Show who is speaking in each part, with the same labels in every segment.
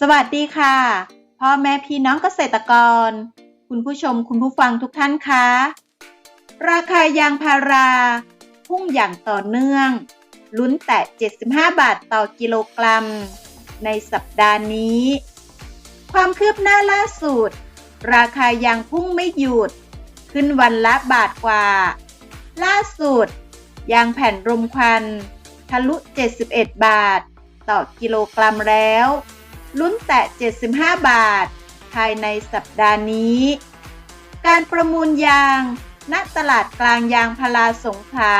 Speaker 1: สวัสดีค่ะ พ่อแม่พี่น้องเกษตรกร คุณผู้ชมคุณผู้ฟังทุกท่านคะราคายางพารา พุ่งอย่างต่อเนื่อง ลุ้นแต่75 บาทต่อกิโลกรัม ในสัปดาห์นี้ ความคืบหน้าล่าสุด ราคายางพุ่งไม่หยุด ขึ้นวันละบาทกว่า ล่าสุด ยางแผ่นรมควัน ทะลุ 71 บาท ต่อกิโลกรัมแล้ว ลุ้นแต่75 บาท ภายในสัปดาห์นี้ การประมูลยาง ณ ตลาดกลางยางพาราสงขา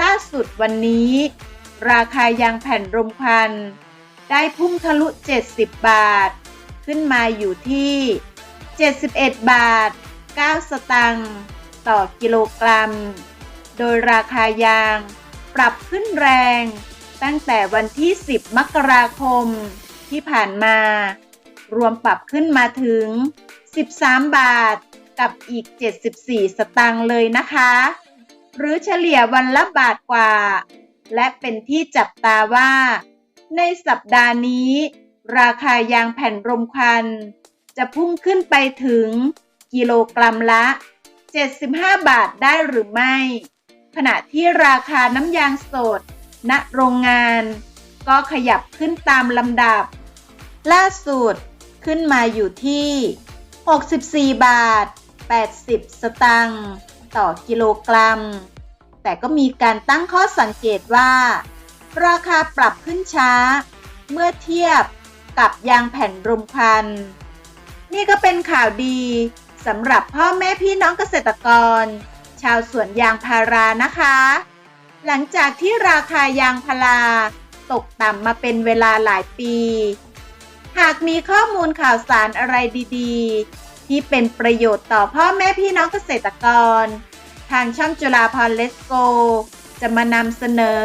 Speaker 1: ล่าสุดวันนี้ ราคายางแผ่นรมควันได้พุ่งทะลุ 70 บาท ขึ้นมาอยู่ที่ 71 บาท 9 สตังค์ต่อกิโลกรัม โดยราคายางปรับขึ้นแรง ตั้งแต่วันที่ 10 มกราคม ที่ผ่านมา รวมปรับขึ้นมาถึง 13 บาทกับอีก 74 สตางค์เลยนะคะ หรือเฉลี่ยวันละบาทกว่า และเป็นที่จับตาว่า ในสัปดาห์นี้ ราคายางแผ่นรมควันจะพุ่งขึ้นไปถึงกิโลกรัมละ 75 บาทได้หรือไม่ ขณะที่ราคาน้ำยางสด ณ โรงงาน ก็ขยับขึ้นตามลำดับ ล่าสุดขึ้นมาอยู่ที่ 64 บาท 80 สตางค์ต่อกิโลกรัม แต่ก็มีการตั้งข้อสังเกตว่า ราคาปรับขึ้นช้า เมื่อเทียบกับยางแผ่นรมควันนี่ก็เป็นข่าวดีสำหรับพ่อแม่พี่น้องเกษตรกร ชาวสวนยางพารานะคะ หลังจากที่ราคายางพาราตกต่ำมาเป็นเวลาหลายปี หากมีข้อมูลข่าวสารอะไรดีๆ ที่เป็นประโยชน์ต่อพ่อแม่พี่น้องเกษตรกร ทางช่องจุฬาพรเลสโก จะมานำเสนอ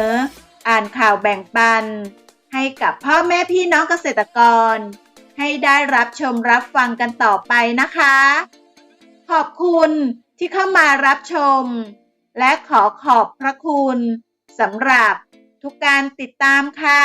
Speaker 1: อ่านข่าวแบ่งปัน ให้กับพ่อแม่พี่น้องเกษตรกร ให้ได้รับชมรับฟังกันต่อไปนะคะ ขอบคุณที่เข้ามารับชม และขอขอบพระคุณสำหรับทุกการติดตามค่ะ